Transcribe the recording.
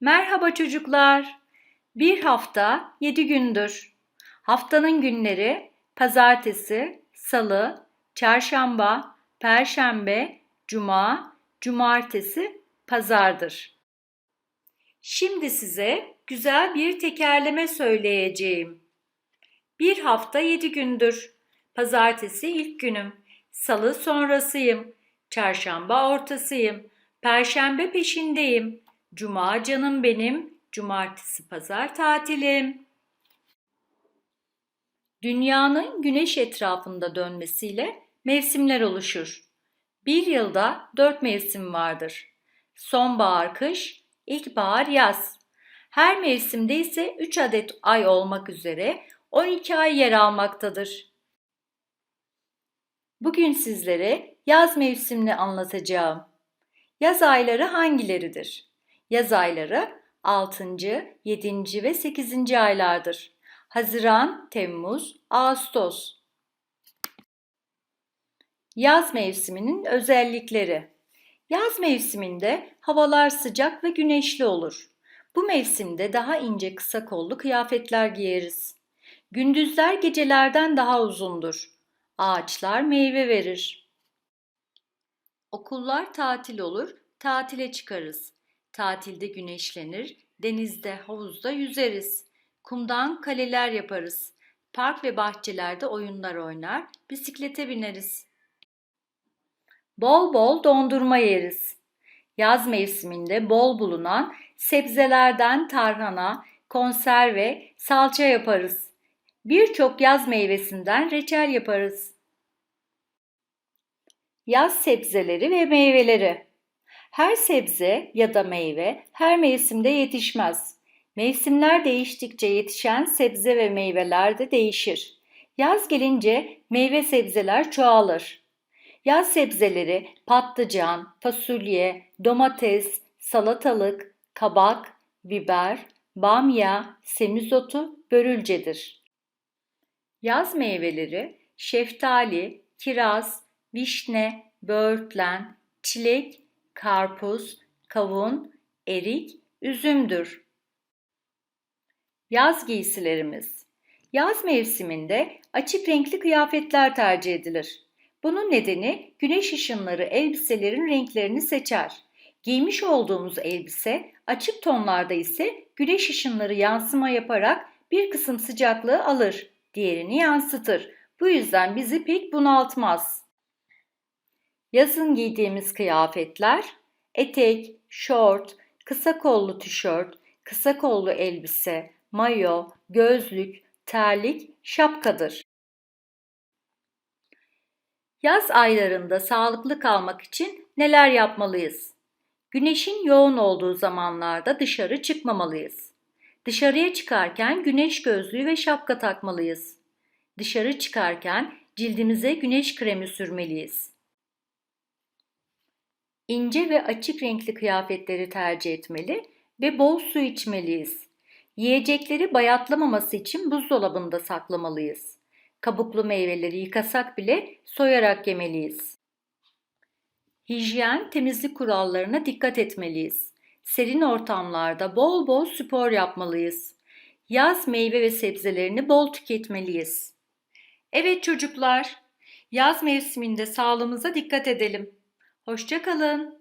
Merhaba çocuklar. Bir hafta yedi gündür. Haftanın günleri pazartesi, salı, çarşamba, perşembe, cuma, cumartesi, pazardır. Şimdi size güzel bir tekerleme söyleyeceğim. Bir hafta yedi gündür. Pazartesi ilk günüm. Salı sonrasıyım. Çarşamba ortasıyım. Perşembe peşindeyim. Cuma canım benim. Cumartesi pazar tatilim. Dünyanın güneş etrafında dönmesiyle mevsimler oluşur. Bir yılda dört mevsim vardır. Sonbahar, kış, ilkbahar, yaz. Her mevsimde ise 3 adet ay olmak üzere 12 ay yer almaktadır. Bugün sizlere yaz mevsimini anlatacağım. Yaz ayları hangileridir? Yaz ayları 6., 7. ve 8. aylardır. Haziran, Temmuz, Ağustos. Yaz mevsiminin özellikleri. Yaz mevsiminde havalar sıcak ve güneşli olur. Bu mevsimde daha ince kısa kollu kıyafetler giyeriz. Gündüzler gecelerden daha uzundur. Ağaçlar meyve verir. Okullar tatil olur, tatile çıkarız. Tatilde güneşlenir, denizde, havuzda yüzeriz. Kumdan kaleler yaparız. Park ve bahçelerde oyunlar oynar, bisiklete bineriz. Bol bol dondurma yeriz. Yaz mevsiminde bol bulunan sebzelerden tarhana, konserve, salça yaparız. Birçok yaz meyvesinden reçel yaparız. Yaz sebzeleri ve meyveleri. Her sebze ya da meyve her mevsimde yetişmez. Mevsimler değiştikçe yetişen sebze ve meyveler de değişir. Yaz gelince meyve sebzeler çoğalır. Yaz sebzeleri patlıcan, fasulye, domates, salatalık, kabak, biber, bamya, semizotu, börülcedir. Yaz meyveleri şeftali, kiraz, vişne, böğürtlen, çilek, karpuz, kavun, erik, üzümdür. Yaz giysilerimiz. Yaz mevsiminde açık renkli kıyafetler tercih edilir. Bunun nedeni güneş ışınları elbiselerin renklerini seçer. Giymiş olduğumuz elbise açık tonlarda ise güneş ışınları yansıma yaparak bir kısım sıcaklığı alır, diğerini yansıtır. Bu yüzden bizi pek bunaltmaz. Yazın giydiğimiz kıyafetler etek, şort, kısa kollu tişört, kısa kollu elbise, mayo, gözlük, terlik, şapkadır. Yaz aylarında sağlıklı kalmak için neler yapmalıyız? Güneşin yoğun olduğu zamanlarda dışarı çıkmamalıyız. Dışarıya çıkarken güneş gözlüğü ve şapka takmalıyız. Dışarı çıkarken cildimize güneş kremi sürmeliyiz. İnce ve açık renkli kıyafetleri tercih etmeli ve bol su içmeliyiz. Yiyecekleri bayatlamaması için buzdolabında saklamalıyız. Kabuklu meyveleri yıkasak bile soyarak yemeliyiz. Hijyen, temizlik kurallarına dikkat etmeliyiz. Serin ortamlarda bol bol spor yapmalıyız. Yaz meyve ve sebzelerini bol tüketmeliyiz. Evet çocuklar, yaz mevsiminde sağlığımıza dikkat edelim. Hoşçakalın.